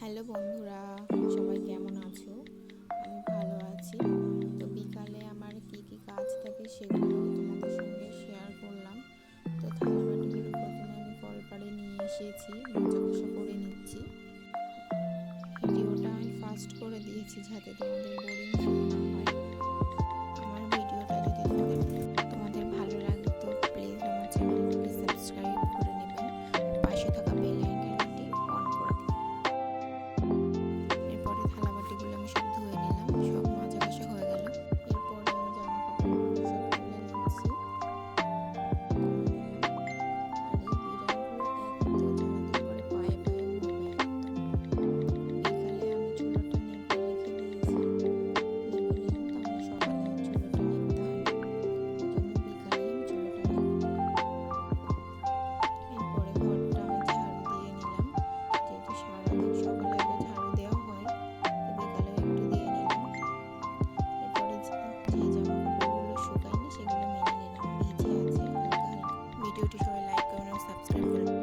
Hello বন্ধুরা, সবাই কেমন আছো? আমি ভালো আছি। তো বিকালে আমার কি কি কাজ থাকে সেগুলো তোমাদের সঙ্গে শেয়ার করলাম। তো থালা প্রথমে আমি কলপাড়ে নিয়ে এসেছি মোচা করে নিচ্ছি। ভিডিওটা আমি ফাস্ট করে দিয়েছি যাতে তোমাদের বোরিং যে জামাগুলো শুকায়নি সেগুলো মেনে নিলাম। ভিডিওটি সবাই লাইক করুন আর সাবস্ক্রাইব করুন